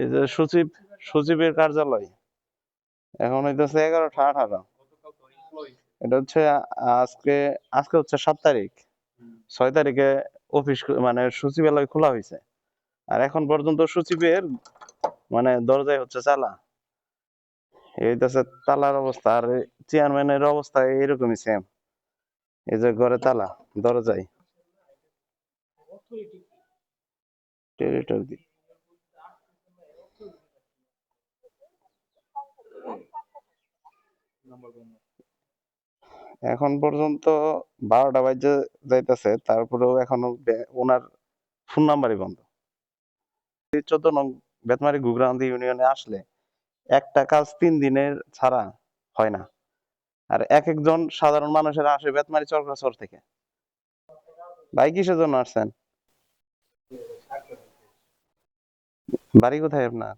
এই যে সচিব, সচিবের কার্যালয়। এখন হইতেছে এগারোটা, আঠারো। এটা হচ্ছে আজকে আজকে হচ্ছে সাত তারিখ। ছয় তারিখে অফিস মানে সচিবালয় খোলা হয়েছে আর এখন পর্যন্ত সচিবের মানে দরজায় হচ্ছে চালা। এইটাছে তালার অবস্থা, আর চেয়ারম্যানের অবস্থা এরকমই সেম এই যে ঘরে তালা, দরজায়। টেরিটরি এখন পর্যন্ত বারোটা বাজে যাইতেছে, তারপরেও এখনও ওনার ফোন নাম্বারই বন্ধ। চোদ্দ নং বেতমারি গুগরান্দি ইউনিয়নে আসলে একটা কাজ তিন দিনের ছাড়া হয় না। আর এক একজন সাধারণ মানুষের আসে বেতমারি চরকাচর থেকে। ভাই, কিসের জন্য আসছেন? বাড়ি কোথায় আপনার?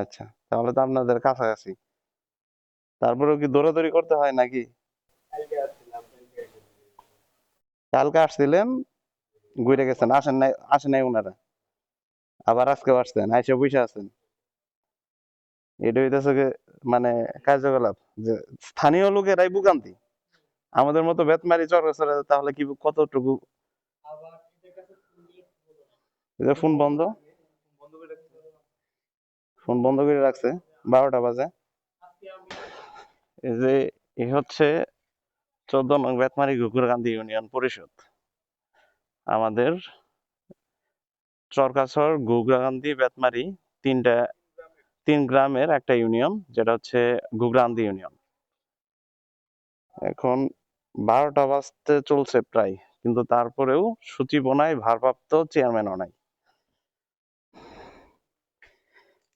আচ্ছা। তাহলে তো আপনাদের কাছাকাছি। তারপরেও কি দৌড়াদৌড়ি করতে হয় নাকি? কালকে আসছিলেন, ঘুরে গেছেন, আসেন নাই আসেন নাই ওনারা আবার আজকে আসছেন, আইসে বসে আছেন। এটা হইতেছে মানে কার্যকলাপ, যে স্থানীয় লোকেরাই ভোগান্তি। আমাদের মতো বেতমারি চরকাচরে তাহলে কি কতটুকু? ফোন বন্ধ। ফোন বন্ধ করে রাখছে, বারোটা বাজে। এই যে, এ হচ্ছে চোদ্দ নং বেতমারি গুকুরকান্দি ইউনিয়ন পরিষদ। আমাদের চরকাছর গুগরাকান্দি বেতমারি তিনটা, তিন গ্রামের একটা ইউনিয়ন, যেটা হচ্ছে গুগরান্দি ইউনিয়ন। এখন বারোটা বাজতে চলছে প্রায়, কিন্তু তারপরেও সচিবও নাই, ভারপ্রাপ্ত চেয়ারম্যানও নাই।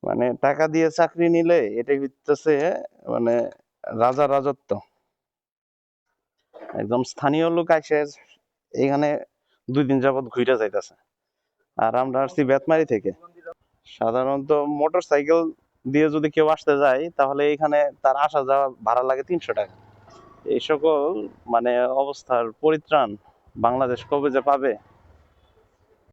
মানে টাকা দিয়ে চাকরি নিলে এটাই হইতেছে মানে রাজা রাজত্ব। একদম স্থানীয় লোক আসে এখানে দুই দিন যাবত ঘুরে যাইতেছে। আর আমরা আসছি বেতমারি থেকে। সাধারণত মোটর সাইকেল দিয়ে যদি কেউ আসতে যায়, তাহলে এখানে তার আসা যাওয়া ভাড়া লাগে তিনশো টাকা। এই সকল মানে অবস্থার পরিত্রাণ বাংলাদেশ কবে যে পাবে